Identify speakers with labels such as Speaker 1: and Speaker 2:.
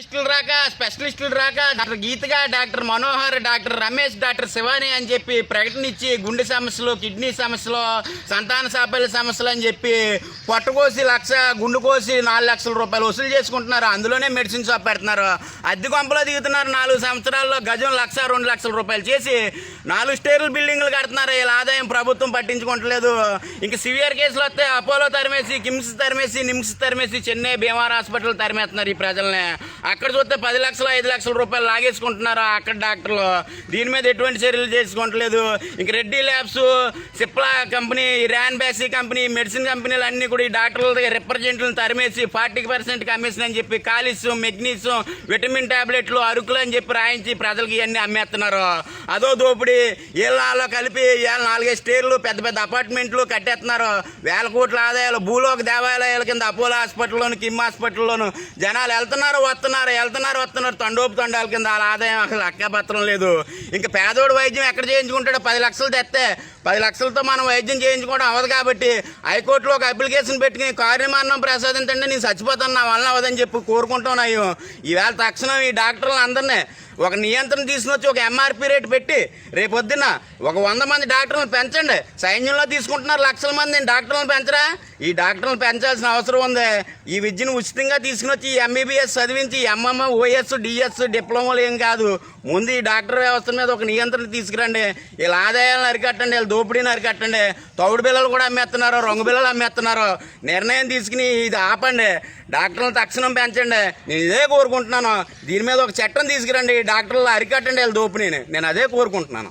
Speaker 1: స్పెషలిస్టులు రాక స్పెషలిస్టులు రాక doctor గీతగా doctor Manohar doctor Ramesh doctor Shivani అని చెప్పి ప్రకటన ఇచ్చి గుండె సమస్యలు కిడ్నీ సమస్యలు సంతాన సాపల్య సమస్యలు అని చెప్పి పొట్టకోసి లక్ష గుండు కోసి నాలుగు లక్షల రూపాయలు వసూలు చేసుకుంటున్నారు. అందులోనే మెడిసిన్ షాప్ పెడుతున్నారు. అద్దె కొంపలో దిగుతున్నారు నాలుగు సంవత్సరాల్లో. గజం లక్ష రెండు లక్షల రూపాయలు చేసి నాలుగు స్టేర్లు బిల్డింగ్లు కడుతున్నారు. వీళ్ళ ఆదాయం ప్రభుత్వం పట్టించుకోవట్లేదు. ఇంక సివియర్ కేసులు వస్తే అపోలో తరిమేసి కిమ్స్ తరిమేసి నిమ్స్ తరిమేసి చెన్నై భీమార్ హాస్పిటల్ తరిమేస్తున్నారు ఈ ప్రజల్ని. అక్కడ చూస్తే పది లక్షలు ఐదు లక్షల రూపాయలు లాగేసుకుంటున్నారు అక్కడ డాక్టర్లు? దీని మీద ఎటువంటి చర్యలు చేసుకోవట్లేదు ఇంక Reddy labs Cipla company Ranbaxy company medicine కంపెనీలు అన్ని కూడా ఈ డాక్టర్ల దగ్గర రిప్రజెంట్లను తరిమేసి ఫార్టీ పర్సెంట్ కమిషన్ అని చెప్పి కాలిస్యం మెగ్నీషియం విటమిన్ టాబ్లెట్లు అరుకులు అని చెప్పి రాయించి ప్రజలకి ఇవన్నీ అమ్మేస్తున్నారు. అదో దోపిడీ వీళ్ళలో కలిపి వీళ్ళ నాలుగైదు స్టేర్లు పెద్ద పెద్ద అపార్ట్మెంట్లు కట్టేస్తున్నారు. వేల కోట్ల ఆదాయాలు భూలోక దేవాలయాల కింద అపోలో హాస్పిటల్లోను కిమ్ హాస్పిటల్లోను జనాలు వెళ్తున్నారు వస్తున్నారు. వెళ్తున్నారు వస్తున్నారు. తండోపు తండాల కింద వాళ్ళ ఆదాయం అసలు అక్కపత్రం లేదు. ఇంకా పేదోడు వైద్యం ఎక్కడ చేయించుకుంటాడో పది లక్షలు తెస్తే పది లక్షలతో మనం వైద్యం చేయించుకోవడం అవ్వదు కాబట్టి హైకోర్టులో ఒక అప్లికేషన్ పెట్టుకుని కార్యమానం ప్రసాదించండి నేను చచ్చిపోతాను నా వలన అవ్వదని చెప్పి కోరుకుంటున్నాయి. ఈవేళ తక్షణం ఈ డాక్టర్లు అందరినీ ఒక నియంత్రణ తీసుకొచ్చి ఒక ఎంఆర్పి రేట్ పెట్టి రేపొద్దున ఒక వంద మంది డాక్టర్లను పెంచండి. సైన్యంలో తీసుకుంటున్నారు లక్షల మంది. డాక్టర్లను పెంచరా? ఈ డాక్టర్లను పెంచాల్సిన అవసరం ఉంది. ఈ విద్యను ఉచితంగా తీసుకుని వచ్చి ఎంబీబీఎస్ చదివించి ఎంఎం ఓఎస్ డిఎస్ డిప్లొమాలు ఏం కాదు. ముందు ఈ డాక్టర్ వ్యవస్థ మీద ఒక నియంత్రణ తీసుకురండి. వీళ్ళ ఆదాయాలను అరికట్టండి. వీళ్ళ దోపిడీని అరికట్టండి. తౌడు బిల్లలు కూడా అమ్మేస్తున్నారు. రంగు బిల్లలు అమ్మేస్తున్నారు. నిర్ణయం తీసుకుని ఇది ఆపండి. డాక్టర్లను తక్షణం పెంచండి. నేను ఇదే కోరుకుంటున్నాను. దీని మీద ఒక చట్టం తీసుకురండి. డాక్టర్లు అరికట్టండి వీళ్ళ దోపిడీని నేను అదే కోరుకుంటున్నాను.